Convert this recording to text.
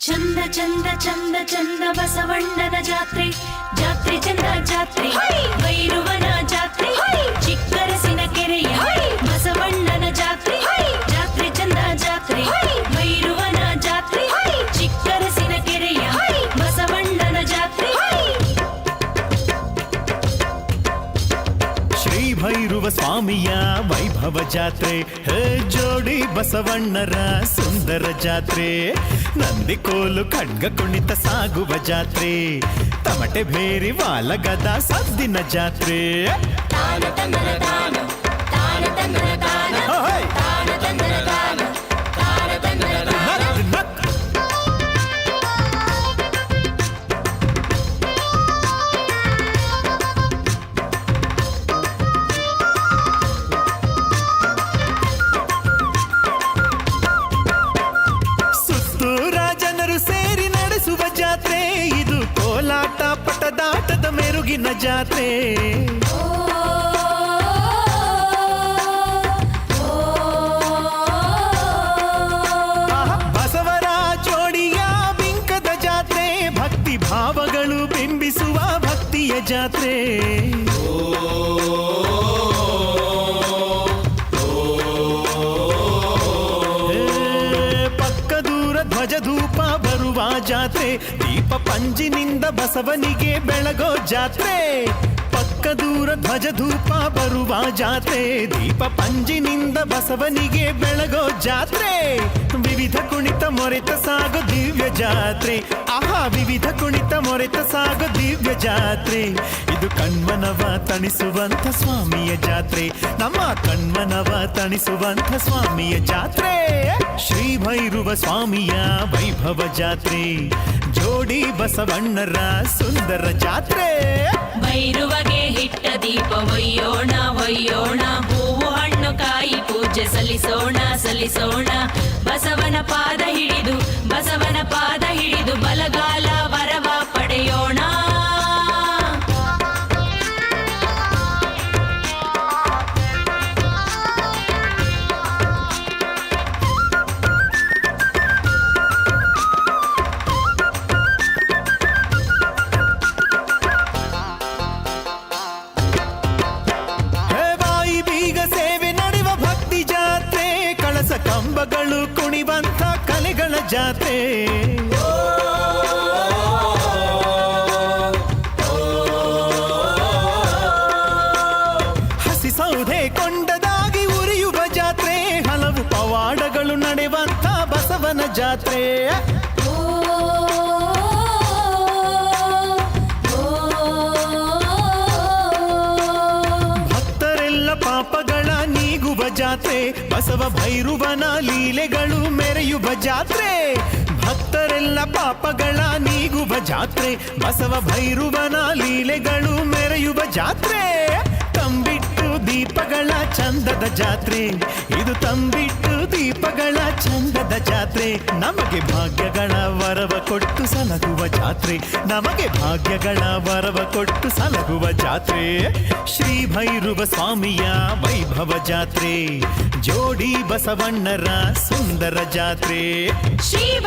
ಚಂದ ಚಂದ ಚಂದ ಚಂದ ಬಸವಣ್ಣನ ಜಾತ್ರೆ ಜಾತ್ರೆ ಚಂದ ಜಾತ್ರೆ ಭೈರವನ ಸ್ವಾಮಿಯ ವೈಭವ ಜಾತ್ರೆ. ಹೇ ಜೋಡಿ ಬಸವಣ್ಣರ ಸುಂದರ ಜಾತ್ರೆ. ನಂದಿಕೋಲು ಖಡ್ಗ ಕುಣಿತ ಸಾಗುವ ಜಾತ್ರೆ. ತಮಟೆ ಭೇರಿ ವಾಲಗದ ಸದ್ದಿನ ಜಾತ್ರೆ. ಮೆರುಗಿನ ಜಾತ್ರೆ. ಬಸವರ ಚೋಡಿಯ ಬಿಂಕದ ಜಾತ್ರೆ. ಭಕ್ತಿ ಭಾವಗಳು ಬಿಂಬಿಸುವ ಭಕ್ತಿಯ ಜಾತ್ರೆ. ಜಾತ್ರೆ, ದೀಪ ಪಂಜಿನಿಂದ ಬಸವನಿಗೆ ಬೆಳಗೋ ಜಾತ್ರೆ. ಪಕ್ಕ ದೂರ ಧ್ವಜ ಧೂಪ ಬರುವ ಜಾತ್ರೆ, ದೀಪ ಪಂಜಿನಿಂದ ಬಸವನಿಗೆ ಬೆಳಗೋ ಜಾತ್ರೆ. ವಿವಿಧ ಕುಣಿತ ಮೊರೆತ ಸಾಗು ದಿವ್ಯ ಜಾತ್ರೆ. ಆಹಾ, ವಿವಿಧ ಕುಣಿತ ಮೊರೆತ ಸಾಗು ದಿವ್ಯ ಜಾತ್ರೆ. ಇದು ಕಣ್ಮನವ ತಣಿಸುವಂತ ಸ್ವಾಮಿಯ ಜಾತ್ರೆ. ನಮ್ಮ ಕಣ್ಮನವ ತಣಿಸುವಂತ ಸ್ವಾಮಿಯ ಜಾತ್ರೆ. ಶ್ರೀ ಭೈರುವ ಸ್ವಾಮಿಯ ವೈಭವ ಜಾತ್ರೆ. ಜೋಡಿ ಬಸವಣ್ಣರ ಸುಂದರ ಜಾತ್ರೆ. ಭೈರುವಗೆ ಹಿಟ್ಟ ದೀಪ ಒಯ್ಯೋಣ ಒಯ್ಯೋಣ. ಹೂವು, ಹಣ್ಣು, ಕಾಯಿ ಪೂಜೆ ಸಲ್ಲಿಸೋಣ ಸಲ್ಲಿಸೋಣ. ಬಸವನ ಪಾದ ಹಿಡಿದು ಕಳಸ ಕುಣಿವಂಥ ಕುಣಿವಂತ ಕಲೆಗಳ ಜಾತ್ರೆ. ಹಸಿ ಸೌದೆ ಕೊಂಡದಾಗಿ ಉರಿಯುವ ಜಾತ್ರೆ. ಹಲವು ಪವಾಡಗಳು ನಡೆಯುವಂತ ಬಸವನ ಜಾತ್ರೆ. ಜಾತ್ರೆ, ಬಸವ ಭೈರುವನ ಲೀಲೆಗಳು ಮೆರೆಯುವ ಜಾತ್ರೆ. ಭಕ್ತರೆಲ್ಲ ಪಾಪಗಳ ನೀಗುವ ಜಾತ್ರೆ, ಬಸವ ಭೈರುವನ ಲೀಲೆಗಳು ಮೆರೆಯುವ ಜಾತ್ರೆ. ತಂಬಿಟ್ಟು ದೀಪಗಳ ಚಂದದ ಜಾತ್ರೆ. ಇದು ತಂಬಿಟ್ಟು ದೀಪಗಳ ಚಂದದ ಜಾತ್ರೆ. ನಮಗೆ ಭಾಗ್ಯಗಳ ವರವ ಕೊಟ್ಟು ಸಲಗುವ ಜಾತ್ರೆ. ನಮಗೆ ಭಾಗ್ಯಗಳ ವರವ ಕೊಟ್ಟು ಸಲಗುವ ಜಾತ್ರೆ. ಶ್ರೀ ಭೈರವ ಸ್ವಾಮಿಯ ವೈಭವ ಜಾತ್ರೆ. ಜೋಡಿ ಬಸವಣ್ಣರ ಸುಂದರ ಜಾತ್ರೆ. ಶ್ರೀ